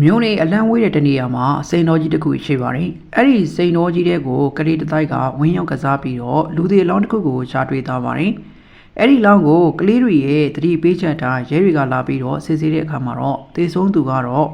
မြို့နေအလန်းဝေးတဲ့တနေရာမှာစိန်တော်ကြီးတစ်ခုရှိပါတယ်။အဲ့ဒီစိန်တော်ကြီးတဲ့ကိုကလေးတစ်တိုက်ကဝင်းရောက်ကစားပြီးတော့လူသေးအလောင်းတစ်ခုကိုရှာတွေ့သွားပါတယ်။အဲ့ဒီလောင်းကိုကလေးတွေရဲ့တတိပေးချက်ထားရဲတွေကလာပြီးတော့စစ်ဆေးတဲ့အခါမှာတော့သေဆုံးသူကတော့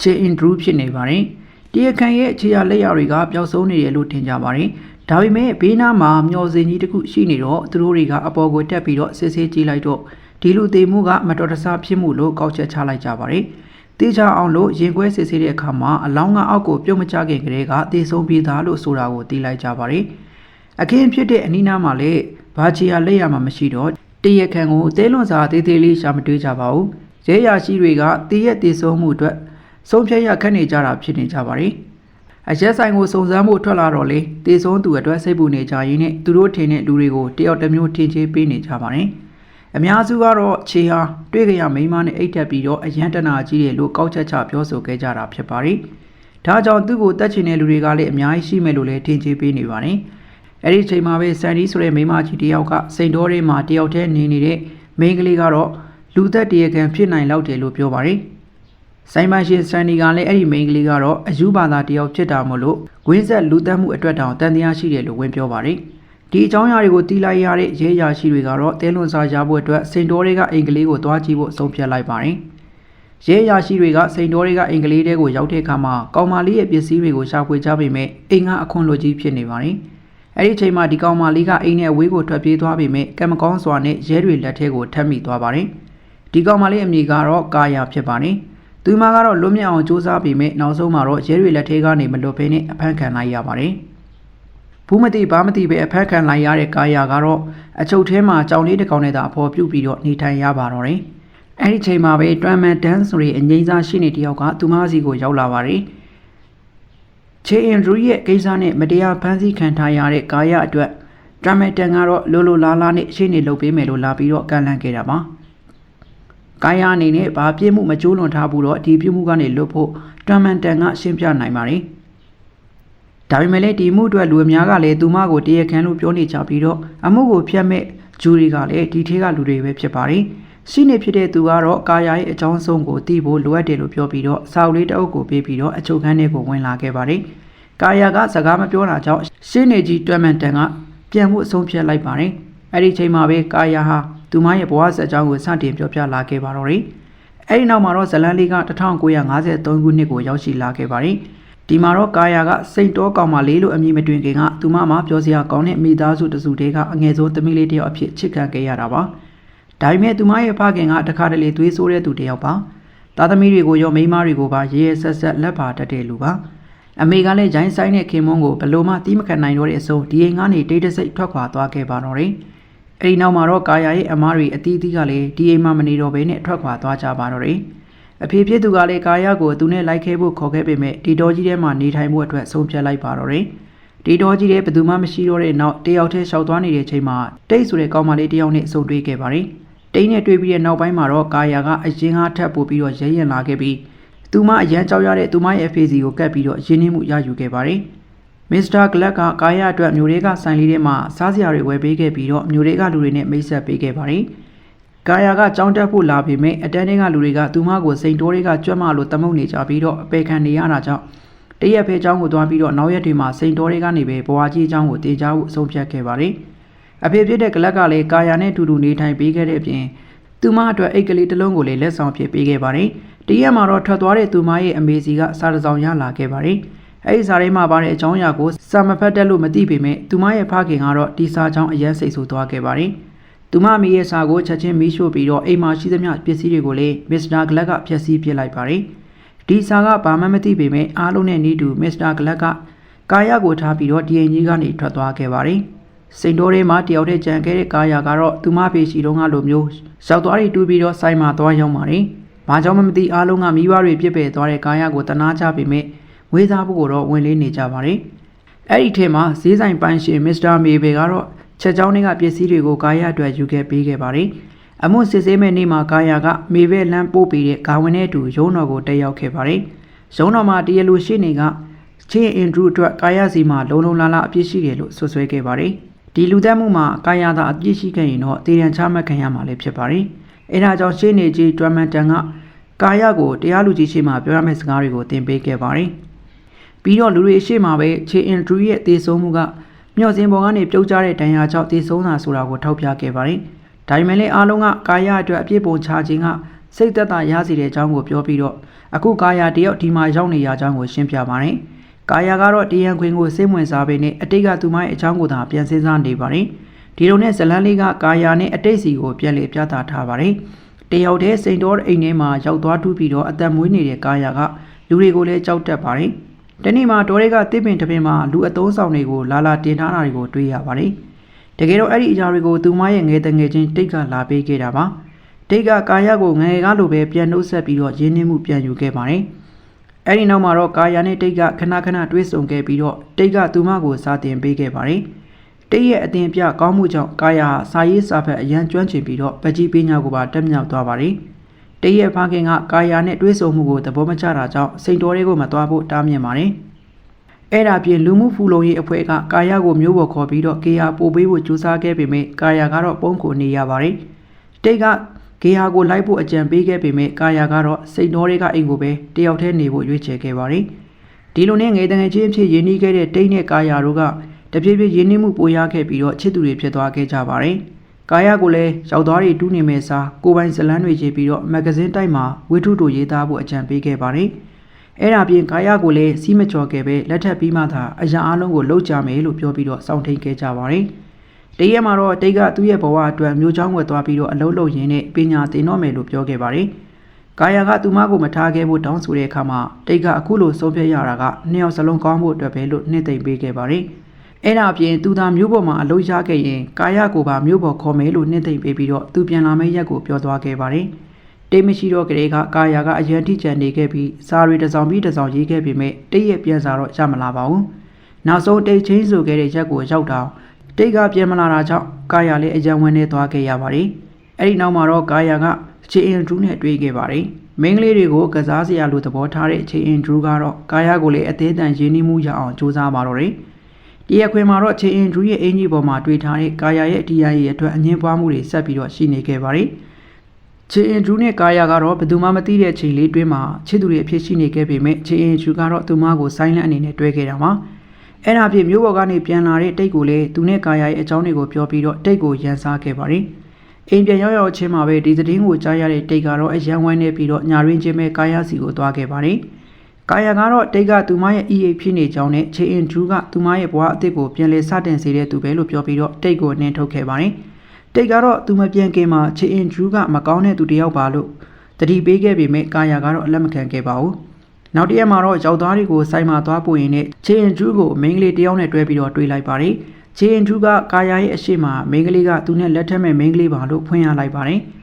ချေအင်ဒရူးဖြစ်နေပါတယ်။တရားခံရဲ့ခြေရလက်ရတွေကပျောက်ဆုံးနေတယ်လို့ထင်ကြပါတယ်။ဒါပေမဲ့ဘေးနားမှာမျောစင်ကြီးတစ်ခုရှိနေတော့သူတို့တွေကအပေါ်ကိုတက်ပြီးတော့စစ်ဆေးကြည့်လိုက်တော့ဒီလူသေးမှုကမတော်တဆဖြစ်မှုလို့ကောက်ချက်ချလိုက်ကြပါတယ်။ တေချာအောင်လို့ရင်ခွဲစစ်ဆေးတဲ့အခါမှာအလောင်းကအောက်ကိုပြုတ်မချခင်ကလေးကတေဆုံးပြေးသားလို့ဆိုတာကိုသိလိုက်ကြပါတယ်။အခင်းဖြစ်တဲ့အနီးနားမှာလည်းဘာချီယာလက်ရမှာမရှိတော့တရက်ခန့်ကိုအသေးလွန်စာသေးသေးလေးရှာမတွေ့ကြပါဘူး။ရဲရရှိတွေကတရက်တေဆုံးမှုအတွက်ဆုံးဖြတ်ရခက်နေကြတာဖြစ်နေကြပါတယ်။အရက်ဆိုင်ကိုစုံစမ်းဖို့ထွက်လာတော့လေတေဆုံးသူအတွက်စိတ်ပူနေကြရင်းနဲ့သူတို့ထင်တဲ့လူတွေကိုတယောက်တစ်မျိုးထင်ချေပေးနေကြပါတယ်။ အများစုကတော့ခြေဟာတွေ့ကြရမိန်းမနဲ့အိတ်တက်ပြီးတော့အရန်တနာကြီးတယ်လို့ကောက်ချက်ချပြောဆိုခဲ့ကြတာဖြစ်ပါတယ်။ဒါကြောင့်သူ့ကိုတက်ချင်တဲ့လူတွေကလည်းအများကြီးရှိမယ်လို့လည်းထင်ကြေးပေးနေပါတယ်။အဲ့ဒီချိန်မှာပဲဆန်ဒီဆိုတဲ့မိန်းမကြီးတယောက်ကစိန်တော်ထဲမှာတယောက်တည်းနေနေတဲ့မိန်းကလေးကတော့လူသက်တရခံဖြစ်နိုင်လောက်တယ်လို့ပြောပါတယ်။ဆိုင်မရှင်ဆန်ဒီကလည်းအဲ့ဒီမိန်းကလေးကတော့အယူဘာသာတယောက်ဖြစ်တာမို့လို့ဂွင်းဆက်လူသက်မှုအတွက်တောင်တန်တရားရှိတယ်လို့ဝင်ပြောပါတယ်။ ဒီအကြောင်းအရာတွေကိုတီးလိုက်ရတဲ့ရဲရာရှိတွေကတော့တဲလွန်စာရဖို့အတွက်စိန်တော်တွေကအိမ်ကလေးကိုသွားကြည့်ဖို့အဆုံးဖြတ်လိုက်ပါတယ်။ရဲရာရှိတွေကစိန်တော်တွေကအိမ်ကလေးတဲကိုရောက်တဲ့အခါမှာကောင်မလေးရဲ့ပစ္စည်းတွေကိုရှာဖွေကြပေမဲ့အိမ်ကအခွန်လိုကြီးဖြစ်နေပါတယ်။အဲဒီအချိန်မှာဒီကောင်မလေးကအိမ်နဲ့အဝေးကိုထွက်ပြေးသွားပေမဲ့ကံမကောင်းစွာနဲ့ရဲတွေလက်ထဲကိုထပ်မိသွားပါတယ်။ဒီကောင်မလေးအမည်ကတော့ကာယာဖြစ်ပါတယ်။သူမကတော့လွတ်မြောက်အောင်စူးစမ်းပေမဲ့နောက်ဆုံးမှာတော့ရဲတွေလက်ထဲကနေမလွတ်ဘဲနဲ့အဖမ်းခံလိုက်ရပါတယ်။ ဘူးမတိဘာမတိပဲအဖက်ခံလိုက်ရတဲ့ကာယာကတော့အချုပ်ထဲမှာကြောင်လေးတစ်ကောင်နဲ့သာအဖော်ပြုတ်ပြီးတော့နေထိုင်ရပါတော့တယ်။အဲဒီချိန်မှာပဲတွမ်မန်ဒန်ဆိုတဲ့အငိမ့်စားရှိနေတယောက်ကသူမစီကိုရောက်လာပါတယ်။ချေအင်ဒရူရဲ့ကိစ္စနဲ့မတရားဖမ်းဆီးခံထားရတဲ့ကာယာအတွက်တွမ်မန်တန်ကတော့လိုလိုလားလားနဲ့ရှေ့နေလုပ်ပေးမယ်လို့လာပြီးတော့ကန့်လန့်ခဲ့တာပါ။ကာယာအနေနဲ့ဘာပြစ်မှုမကျိုးလွန်ထားဘူးတော့ဒီပြစ်မှုကနေလွတ်ဖို့တွမ်မန်တန်ကရှင်းပြနိုင်ပါတယ်။ ဒါပေမဲ့လည်းဒီမှုအတွက်လူအများကလည်းသူမကိုတရားခံလို့ပြောနေကြပြီးတော့အမှုကိုဖျက်မဲ့ဂျူရီကလည်းဒီထဲကလူတွေပဲဖြစ်ပါတယ်။ရှိနေဖြစ်တဲ့သူကတော့ကာယာရဲ့အကြောင်းဆုံးကိုသိဖို့လိုအပ်တယ်လို့ပြောပြီးတော့စာအုပ်လေးတစ်အုပ်ကိုပေးပြီးတော့အချုပ်ခန်းထဲကိုဝင်လာခဲ့ပါတယ်။ကာယာကစကားမပြောတာကြောင့်ရှင်းနေကြီးတွမ်မန်တန်ကပြန်မှုအဆုံးဖြတ်လိုက်ပါတယ်။အဲ့ဒီချိန်မှာပဲကာယာဟာသူမရဲ့ဘဝဆက်အကြောင်းကိုစတင်ပြောပြလာခဲ့ပါတော့တယ်။အဲ့ဒီနောက်မှာတော့ဇလန်လေးက1953ခုနှစ်ကိုရောက်ရှိလာခဲ့ပါတယ်။ ဒီမှာတော့ကာယာကစိန်တောကောင်မလေးလို့အမည်မတွင်ခင်ကသူမမှာပြောစရာကောင်းတဲ့မိသားစုတစုတည်းကအငယ်ဆုံးသမီးလေးတစ်ယောက်အဖြစ်ချစ်ခံခဲ့ရတာပါ။ဒါပေမဲ့သူမရဲ့ဖခင်ကတခါတလေသွေးဆိုးတဲ့သူတစ်ယောက်ပါ။သားသမီးတွေကိုရောမိန်းမတွေကိုပါရဲရဲဆက်ဆက်လက်ပါတတ်တဲ့လူပါ။အမေကလည်းဂျိုင်းဆိုင်တဲ့ခင်မွန်းကိုဘလို့မှတီးမခံနိုင်တော့တဲ့အဆုံးဒီအိမ်ကနေတိတ်တဆိတ်ထွက်ခွာသွားခဲ့ပါတော့တယ်။အဲဒီနောက်မှာတော့ကာယာရဲ့အမားတွေအသီးသီးကလည်းဒီအိမ်မှာမနေတော့ဘဲနဲ့ထွက်ခွာသွားကြပါတော့တယ်။ အဖေဖြစ်သူကလည်းကာယာကိုသူနဲ့လိုက်ခဲဖို့ခေါ်ခဲ့ပေမဲ့ဒီတော်ကြီးထဲမှာနေထိုင်ဖို့အတွက်ဆုံးဖြတ်လိုက်ပါတော့တယ်။ဒီတော်ကြီးထဲဘယ်သူမှမရှိတော့တဲ့နောက်တယောက်တည်းရှောက်သွားနေတဲ့ချိန်မှာတိတ်ဆိုတဲ့ကောင်မလေးတယောက်နဲ့ဆုံတွေ့ခဲ့ပါတယ်။တိတ်နဲ့တွေ့ပြီးတဲ့နောက်ပိုင်းမှာတော့ကာယာကအရင်ကထပ်ပို့ပြီးတော့ရဲရင်လာခဲ့ပြီးသူမအရန်ကြောက်ရတဲ့သူမရဲ့အဖေစီကိုကပ်ပြီးတော့ရင်းနှီးမှုရယူခဲ့ပါတယ်။မစ္စတာဂလက်ကကာယအတွက်မျိုးတွေကဆိုင်လေးထဲမှာစားစရာတွေဝယ်ပေးခဲ့ပြီးတော့မျိုးတွေကလူတွေနဲ့မိတ်ဆက်ပေးခဲ့ပါတယ်။ ကာယာကကြောင်းတက်ဖို့လာပေမဲ့အတန်းတွေကလူတွေကသူမကိုစိန်တိုးတွေကကြွတ်မလို့တမုတ်နေကြပြီးတော့အပေခံနေရတာကြောင့်တရက်ဖဲเจ้าကိုသွားပြီးတော့နောက်ရက်တွေမှာစိန်တိုးတွေကနေပဲဘဝကြီးเจ้าကိုတင် जा ဖို့အဆုံးဖြတ်ခဲ့ပါတယ်။အဖေဖြစ်တဲ့ဂလက်ကလည်းကာယာနဲ့အတူတူနေထိုင်ပေးခဲ့တဲ့အပြင်သူမအတွက်အိတ်ကလေးတစ်လုံးကိုလည်းလက်ဆောင်ဖြစ်ပေးခဲ့ပါတယ်။တရက်မှာတော့ထွက်သွားတဲ့သူမရဲ့အမေစီကစားတစ်စောင်ရလာခဲ့ပါတယ်။ အဲ့ဒီစာထဲမှာပါတဲ့အကြောင်းအရာကိုစာမဖတ်တတ်လို့မသိပေမဲ့သူမရဲ့ဖခင်ကတော့ဒီစာကြောင့်အယမ်းစိတ်ဆိုးသွားခဲ့ပါတယ်။ သူမအမိရဲ့စာကိုချက်ချင်းမီးရှို့ပြီးတော့အိမ်မှာရှိသမျှပစ္စည်းတွေကိုလည်းမစ္စတာဂလက်ကဖျက်ဆီးပစ်လိုက်ပါတယ်။ဒီစာကဘာမှမသိပေမဲ့အားလုံးနဲ့နီးတူမစ္စတာဂလက်ကကာယကိုထားပြီးတော့ဒီအိမ်ကြီးကနေထွက်သွားခဲ့ပါတယ်။စိန်တိုးထဲမှာတယောက်တည်းကြံခဲ့တဲ့ကာယာကတော့သူမဖေရှိတော့ငါလိုမျိုးရှောက်သွားတွေတူးပြီးတော့ဆိုင်မှာသွားရောက်ပါတယ်။ဘာကြောင့်မှမသိအားလုံးကမိဘတွေပြစ်ပယ်သွားတဲ့ကာယာကိုတနာကြပေမဲ့ဝေးစားဖို့ကိုတော့ဝင်လေးနေကြပါတယ်။အဲ့ဒီထဲမှာဈေးဆိုင်ပိုင်ရှင်မစ္စတာမေဘယ်ကတော့ ချက်ချောင်းတွေကပစ္စည်းတွေကိုကာယအတွက်ယူခဲ့ပေးခဲ့ပါတယ်။အမှုစစ်ဆေးမဲ့နေ့မှာကာယကမေဘယ်လမ်းပို့ပြီးတဲ့ဂါဝင်နဲ့အတူရုံးတော်ကိုတက်ရောက်ခဲ့ပါတယ်။ရုံးတော်မှာတရားလိုရှိနေကချင်းအင်ဒရူးအတွက်ကာယစီမှာလုံလုံလာလာအပြစ်ရှိတယ်လို့ဆွဆွဲခဲ့ပါတယ်။ဒီလူသက်မှုမှာကာယသာအပြစ်ရှိခဲ့ရင်တော့တေရန်ချမှတ်ခံရမှာလည်းဖြစ်ပါတယ်။အဲဒါကြောင့်ရှင်းနေကြီးဒရမန်တန်ကကာယကိုတရားလူကြီးရှိမှပြောရမယ့်စကားတွေကိုသင်ပေးခဲ့ပါတယ်။ပြီးတော့လူတွေရှိမှပဲချေအင်ဒရူရဲ့တေဆုံးမှုက မျော့စင်ပေါ်ကနေပြုတ်ကျတဲ့ဒဏ်ရာကြောင့်တေဆုံးတာဆိုတာကိုထောက်ပြခဲ့ပါတယ်။ဒါပေမဲ့လည်းအားလုံးကကာယအတွက်အပြစ်ပုံချခြင်းကစိတ်သက်သာရစေတဲ့အကြောင်းကိုပြောပြီးတော့အခုကာယတယောက်ဒီမှာရောက်နေရအကြောင်းကိုရှင်းပြပါတယ်။ကာယကတော့တရားခွင်ကိုစိတ်ဝင်စားပေနဲ့အတိတ်ကသူမရဲ့အကြောင်းကိုသာပြန်စဉ်းစားနေပါတယ်။ဒီလိုနဲ့ဇလန်းလေးကကာယနဲ့အတိတ်စီကိုပြန်လေပြသထားပါတယ်။တယောက်တည်းစိန်တော်အိမ်ထဲမှာရောက်သွားထူးပြီးတော့အသက်မွေးနေတဲ့ကာယကလူတွေကိုလည်းကြောက်တတ်ပါတယ်။ ဒီနေ့မှာဒေါ်တွေကတစ်ပင်တစ်ပင်မှာလူအသုံးဆောင်တွေကိုလာလာတင်ထားတာတွေကိုတွေ့ရပါတယ်။တကယ်တော့အဲ့ဒီအရာတွေကိုသူမရဲ့ငယ်တငယ်ချင်းတိတ်ကလာပေးခဲ့တာပါ။တိတ်ကကာယကိုငယ်ကားလိုပဲပြန်နှုတ်ဆက်ပြီးတော့ရင်းနှီးမှုပြန်ယူခဲ့ပါတယ်။အဲ့ဒီနောက်မှာတော့ကာယနဲ့တိတ်ကခဏခဏတွဲဆုံခဲ့ပြီးတော့တိတ်ကသူမကိုစာတင်ပေးခဲ့ပါတယ်။တိတ်ရဲ့အတင်ပြကောင်းမှုကြောင့်ကာယဟာစာရေးစာဖက်အရန်ကျွမ်းကျင်ပြီးတော့ပကြီးပညာကိုပါတက်မြောက်သွားပါတယ်။ တိတ်ရဲ့ဖခင်ကကာယနဲ့တွဲဆုံမှုကိုသဘောမကျတာကြောင့်စိန်တော်တွေကိုမသွားဖို့တားမြစ်ပါတယ်။အဲ့ဒါပြင်လူမှုဖူလုံရေးအဖွဲ့ကကာယကိုမျိုးပေါ်ခေါ်ပြီးတော့ကေဟာပို့ပေးဖို့ကြိုးစားခဲ့ပေမဲ့ကာယကတော့ပုံကိုနေရပါတယ်။တိတ်ကဂေဟာကိုလိုက်ဖို့အကြံပေးခဲ့ပေမဲ့ကာယာကတော့စိတ်တော်တွေကအိမ်ကိုပဲတယောက်တည်းနေဖို့ရွေးချယ်ခဲ့ပါတယ်။ဒီလိုနဲ့ငယ်တငယ်ချင်းအဖြစ်ရင်းနှီးခဲ့တဲ့တိတ်နဲ့ကာယာတို့ကတဖြည်းဖြည်းရင်းနှီးမှုပိုရခဲ့ပြီးတော့ချစ်သူတွေဖြစ်သွားခဲ့ကြပါတယ်။ ကာယာကိုလည်းရောက်သွားတွေတူးနေမဲ့စားကိုပိုင်ဇလန်းတွေရေးပြီးတော့မဂဇင်းတိုက်မှာဝိထုတို့ရေးသားဖို့အကြံပေးခဲ့ပါတယ်။အဲ့ဒါပြင်ကာယာကိုလည်းစီးမကျော်ခဲ့ပဲလက်ထပ်ပြီးမှသာအရာအလုံးကိုလှုပ်ကြမယ်လို့ပြောပြီးတော့စောင့်ထိန်ခဲ့ကြပါတယ်။တရက်မှာတော့တိတ်ကသူ့ရဲ့ဘဝအတွက်မျိုးချောင်းဝက်သွားပြီးတော့အလုံးလုံးရင်းနဲ့ပညာသင်တော့မယ်လို့ပြောခဲ့ပါတယ်။ကာယာကသူမကိုမထားခဲ့ဖို့တောင်းဆိုတဲ့အခါမှာတိတ်ကအခုလိုဆုံးဖြတ်ရတာကနှစ်ယောက်စလုံးကောင်းဖို့အတွက်ပဲလို့နှစ်သိမ့်ပေးခဲ့ပါတယ်။ အဲ့ဒါအပြင်သူသာမျိုးပေါ်မှာအလုံးရခဲ့ရင်ကာယကိုပါမျိုးပေါ်ခေါ်မယ်လို့နှစ်သိမ့်ပေးပြီးတော့သူပြန်လာမယ့်ရက်ကိုပြောသွားခဲ့ပါတယ်။တိတ်မရှိတော့ကလေးကကာယာကအရန်ထိချန်နေခဲ့ပြီးစာရီတစ်စောင်ပြီးတစ်စောင်ရေးခဲ့ပေမဲ့တိတ်ရဲ့ပြန်စာတော့ရမလာပါဘူး။နောက်ဆုံးတိတ်ချင်းဆိုခဲ့တဲ့ရက်ကိုရောက်တော့တိတ်ကပြန်မလာတာကြောင့်ကာယာလည်းအကြံဝင်နေသွားခဲ့ရပါတယ်။အဲ့ဒီနောက်မှာတော့ကာယာကချေအင်ဒရူးနဲ့တွေ့ခဲ့ပါတယ်။မင်းကလေးတွေကိုကစားစရာလိုသဘောထားတဲ့ချေအင်ဒရူးကတော့ကာယာကိုလည်းအသေးအတန်ရင်းနှီးမှုရအောင်ကြိုးစားပါတော့တယ်။ တရားခွင်မှာတော့ချေအင်ဒရူးရဲ့အင်ကြီးပေါ်မှာတွေ့ထားတဲ့ကာယာရဲ့တရားရဲ့အတွက်အငင်းပွားမှုတွေဆက်ပြီးတော့ရှိနေခဲ့ပါတယ်။ချေအင်ဒရူးနဲ့ကာယာကတော့ဘယ်သူမှမသိတဲ့ချိန်လေးတွင်းမှာချစ်သူတွေအဖြစ်ရှိနေခဲ့ပေမဲ့ချေအင်ဒရူးကတော့သူမကိုဆိုင်းလန့်အနေနဲ့တွေ့ခဲ့တာပါ။အဲ့ဒါဖြစ်မျိုးဘော်ကနေပြန်လာတဲ့တိတ်ကိုလည်းသူနဲ့ကာယာရဲ့အကြောင်းတွေကိုပြောပြီးတော့တိတ်ကိုရန်စားခဲ့ပါတယ်။အိမ်ပြန်ရောက်ရောက်ချင်းမှာပဲဒီသတင်းကိုကြားရတဲ့တိတ်ကတော့အရန်ဝိုင်းနေပြီးတော့ညာရင်းချင်းပဲကာယာစီကိုသွားခဲ့ပါတယ်။ ကာယာကတော့တိတ်ကသူမရဲ့ EA ဖြစ်နေကြောင်းနဲ့ချေအင်ဒရူးကသူမရဲ့ဘဝအသစ်ကိုပြန်လဲစတင်စေတဲ့သူပဲလို့ပြောပြီးတော့တိတ်ကိုနှင်ထုတ်ခဲ့ပါတယ်။တိတ်ကတော့သူမပြန်ခင်မှာချေအင်ဒရူးကမကောင်းတဲ့သူတစ်ယောက်ပါလို့တတိပေးခဲ့ပေမဲ့ကာယာကတော့အလက်မခံခဲ့ပါဘူး။နောက်တစ်ရက်မှာတော့ယောက်သားတွေကိုစိုက်မှာသွားပို့ရင်နဲ့ချေရင်ဂျူးကိုမိန်းကလေးတယောက်နဲ့တွဲပြီးတော့တွေးလိုက်ပါတယ်။ချေရင်ဂျူးကကာယာရဲ့အရှိမမိန်းကလေးကသူနဲ့လက်ထက်မဲ့မိန်းကလေးပါလို့ဖွင့်ရလိုက်ပါတယ်။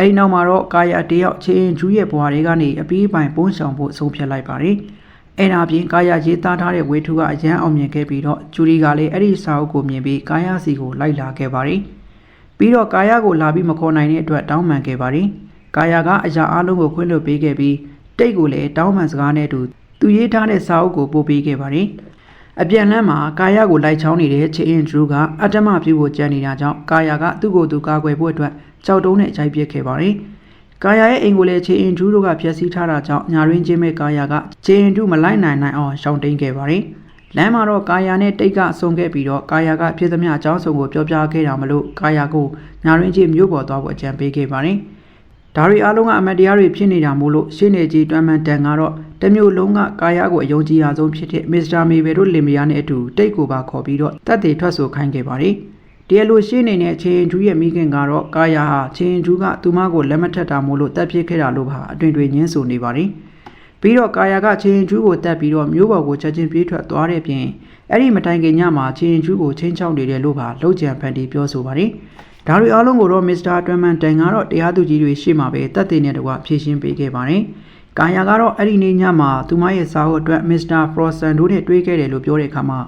အဲဒီနောက်မှာတော့ကာယာတယောက်ချေရင်ဂျူးရဲ့ဘွားတွေကနေအပီးပိုင်ပုံးဆောင်ဖို့ဆုံးဖြတ်လိုက်ပါတယ်။အဲ့ဒါပြင်ကာယာရေးသားထားတဲ့ဝေထုကအရန်အောင်မြင်ခဲ့ပြီးတော့ဂျူရီကလည်းအဲ့ဒီစာအုပ်ကိုမြင်ပြီးကာယာစီကိုလိုက်လာခဲ့ပါတယ်။ပြီးတော့ကာယာကိုလာပြီးမခေါ်နိုင်တဲ့အတွက်တောင်းပန်ခဲ့ပါတယ်။ကာယာကအရာအလုံးကိုခွင့်လွှတ်ပေးခဲ့ပြီးတိတ်ကိုလည်းတောင်းပန်စကားနဲ့တူသူရေးထားတဲ့စာအုပ်ကိုပို့ပေးခဲ့ပါတယ်။အပြန်လမ်းမှာကာယကိုလိုက်ချောင်းနေတဲ့ချေအင်ဒရူးကအတ္တမပြုဖို့ကြံနေတာကြောင့်ကာယကသူ့ကိုယ်သူကာကွယ်ဖို့အတွက် ကြောက်တုံးနဲ့ရိုက်ပစ်ခဲ့ပါတယ်။ကာယရဲ့အိမ်ကိုလည်းချေအင်ဒရူးတို့ကဖျက်ဆီးထားတာကြောင့်ညာရင်းချင်းမဲ့ကာယကချေအင်ဒရူးမလိုက်နိုင်နိုင်အောင်ရှောင်တိန်ခဲ့ပါတယ်။လမ်းမှာတော့ကာယာနဲ့တိတ်ကဆုံခဲ့ပြီးတော့ကာယာကဖြစ်သမျှအကြောင်းစုံကိုပြောပြခဲ့တာမလို့ကာယာကိုညာရင်းချင်းမြို့ပေါ်သွားဖို့အကြံပေးခဲ့ပါတယ်။ဒါတွေအားလုံးကအမတ်တရားတွေဖြစ်နေတာမို့လို့ရှင်းနေကြီးတွမ်းမှန်တန်ကတော့တမျိုးလုံးကကာယကိုအယုံကြည်ရဆုံးဖြစ်တဲ့မစ္စတာမေဘယ်တို့လင်မယားနဲ့အတူတိတ်ကိုပါခေါ်ပြီးတော့တက်တေထွက်ဆိုခိုင်းခဲ့ပါတယ်။ တရားလိုရှင်းနေတဲ့ချင်းဂျူးရဲ့မိခင်ကတော့ကာယဟာချင်းဂျူးကသူမကိုလက်မထက်တာမို့လို့တက်ဖြစ်ခဲ့တာလို့ပါအတွင်တွေညင်းဆိုနေပါတယ်။ပြီးတော့ကာယကချင်းဂျူးကိုတက်ပြီးတော့မျိုးပေါ်ကိုချက်ချင်းပြေးထွက်သွားတဲ့ပြင်အဲ့ဒီမတိုင်ခင်ညမှာချင်းဂျူးကိုချင်းချောင်းနေတယ်လို့ပါလှုပ်ကြံဖန်တီးပြောဆိုပါတယ်။ဒါတွေအားလုံးကိုတော့မစ္စတာတွမ်မန်တန်ကတော့တရားသူကြီးတွေရှေ့မှာပဲတက်တဲ့နဲ့တကွဖြည့်ရှင်းပေးခဲ့ပါတယ်။ကာယာကတော့အဲ့ဒီနေ့ညမှာသူမရဲ့စာအုပ်အတွက်မစ္စတာဖရော့ဆန်တို့နဲ့တွေ့ခဲ့တယ်လို့ပြောတဲ့အခါမှာ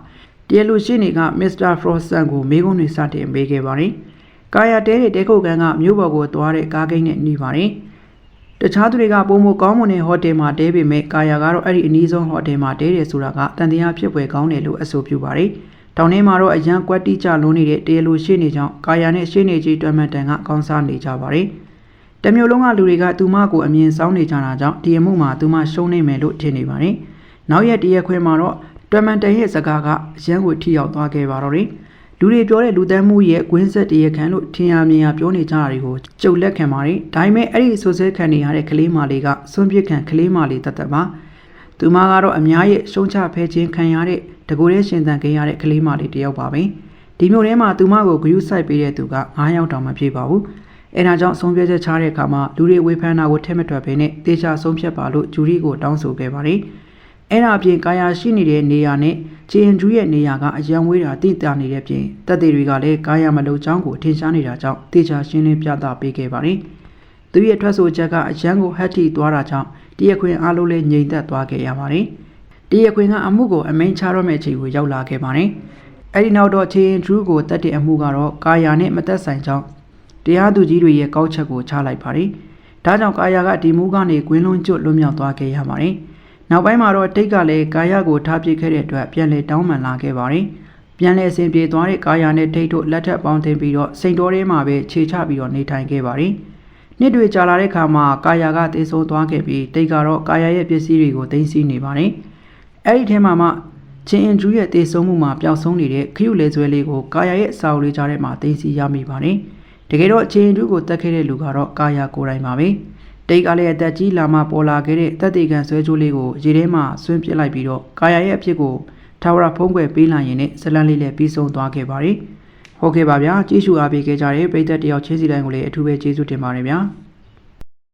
တရားလူရှိနေကမစ္စတာဖရော့ဆန်ကိုမေးခွန်းတွေစတင်ပေးခဲ့ပါတယ်။ကာယာတဲတဲ့တဲခုတ်ကန်ကမြို့ပေါ်ကိုသွားတဲ့ကားကိန်းနဲ့နှီးပါတယ်။တခြားသူတွေကပုံမကောင်းမွန်တဲ့ဟိုတယ်မှာတဲပေမဲ့ကာယာကတော့အဲ့ဒီအနည်းဆုံးဟိုတယ်မှာတဲတယ်ဆိုတာကတန်တရားဖြစ်ပွဲကောင်းတယ်လို့အဆိုပြုပါတယ်။တောင်ထဲမှာတော့အရန်ကွက်တိကျလွန်းနေတဲ့တရားလိုရှိနေကြောင်းကာယာနဲ့ရှိနေကြီးတွမ်းမန်တန်ကအကောင်းစားနေကြပါတယ်။တမျိုးလုံးကလူတွေကသူမကိုအမြင်ဆောင်နေကြတာကြောင့်ဒီအမှုမှာသူမရှုံးနေမယ်လို့ထင်နေပါတယ်။နောက်ရက်တရက်ခွဲမှာတော့ တွမ်မန်တန်ရဲ့စကားကအရန်ကိုထိရောက်သွားခဲ့ပါတော့တယ်။လူတွေပြောတဲ့လူသန်းမှုရဲ့ကွင်းဆက်တရက်ခံလို့ထင်ရမြင်ရပြောနေကြတာတွေကိုကြုံလက်ခံပါတယ်။ဒါပေမဲ့အဲ့ဒီဆိုဆဲခံနေရတဲ့ကလေးမလေးကစွန့်ပစ်ခံကလေးမလေးတတ်တတ်ပါ။သူမကတော့အများရဲ့ရှုံးချဖဲခြင်းခံရတဲ့တကူတဲ့ရှင်သန်ခဲ့ရတဲ့ကလေးမလေးတစ်ယောက်ပါပဲဒီမျိုးထဲမှာသူမကိုဂရုစိုက်ပေးတဲ့သူက9ယောက်တောင်မပြည့်ပါဘူးအဲဒါကြောင့်ဆုံးဖြတ်ချက်ချတဲ့အခါမှာလူတွေဝေဖန်တာကိုထည့်မတွက်ဘဲနဲ့တေချာဆုံးဖြတ်ပါလို့ဂျူရီကိုတောင်းဆိုခဲ့ပါတယ် အဲ့ဒါအပြင်ကာယာရှိနေတဲ့နေရာနဲ့ဂျီအန်ဂျူရဲ့နေရာကအရန်ဝေးတာတိတာနေတဲ့ပြင်တပ်တွေတွေကလည်းကာယာမလုံချောင်းကိုထင်ရှားနေတာကြောင့်တေချာရှင်းလင်းပြသပေးခဲ့ပါတယ်သူရဲ့ထွက်ဆိုချက်ကအရန်ကိုဟတ်တီသွားတာကြောင့်တရက်ခွင်အားလုံးလည်းငြိမ်သက်သွားခဲ့ရပါတယ်။တရက်ခွင်ကအမှုကိုအမိန်ချတော့မဲ့အချိန်ကိုရောက်လာခဲ့ပါတယ်။အဲဒီနောက်တော့ချေရင်ဒရူးကိုတက်တဲ့အမှုကတော့ကာယာနဲ့မသက်ဆိုင်ကြောင်းတရားသူကြီးတွေရဲ့ကောက်ချက်ကိုချလိုက်ပါတယ်။ဒါကြောင့်ကာယာကဒီမှုကနေကွင်းလုံးကျွတ်လွတ်မြောက်သွားခဲ့ရပါတယ်။ နောက်ပိုင်းမှာတော့တိတ်ကလည်းကာယာကိုထားပစ်ခဲ့တဲ့အတွက်ပြန်လည်တောင်းပန်လာခဲ့ပါတယ်။ပြန်လည်အစဉ်ပြေသွားတဲ့ကာယာနဲ့ထိတ်တို့လက်ထပ်ပေါင်းတင်ပြီးတော့စိန်တော်ထဲမှာပဲခြေချပြီးတော့နေထိုင်ခဲ့ပါတယ်။နှစ်တွေကြာလာတဲ့ခါမှာကာယာကတေဆုံးသွားခဲ့ပြီးတိတ်ကတော့ကာယာရဲ့ပစ္စည်းတွေကိုသိမ်းဆည်းနေပါတယ်။အဲ့ဒီထဲမှာမှချင်းအင်ဂျူးရဲ့တေဆုံးမှုမှာပျောက်ဆုံးနေတဲ့ခရုလေဆွဲလေးကိုကာယာရဲ့အစာအုပ်လေးကြားထဲမှာသိမ်းဆည်းရမိပါတယ်။တကယ်တော့ချင်းအင်ဂျူးကိုတတ်ခဲ့တဲ့လူကတော့ကာယာကိုယ်တိုင်ပါပဲ။ တိတ်ကလည်းအသက်ကြီးလာမှပေါ်လာခဲ့တဲ့တက်တေကန်ဆွဲကြိုးလေးကိုရေထဲမှာဆွင်းပစ်လိုက်ပြီးတော့ကာယာရဲ့အဖြစ်ကိုထာဝရဖုံးကွယ်ပေးလိုက်ရင်နဲ့ဇလန်လေးလည်းပြီးဆုံးသွားခဲ့ပါတယ်။ဟုတ်ကဲ့ပါဗျာကြည့်ရှုအားပေးခဲ့ကြတဲ့ပရိသတ်တယောက်ချင်းစီတိုင်းကိုလည်းအထူးပဲကျေးဇူးတင်ပါတယ်ဗျာ။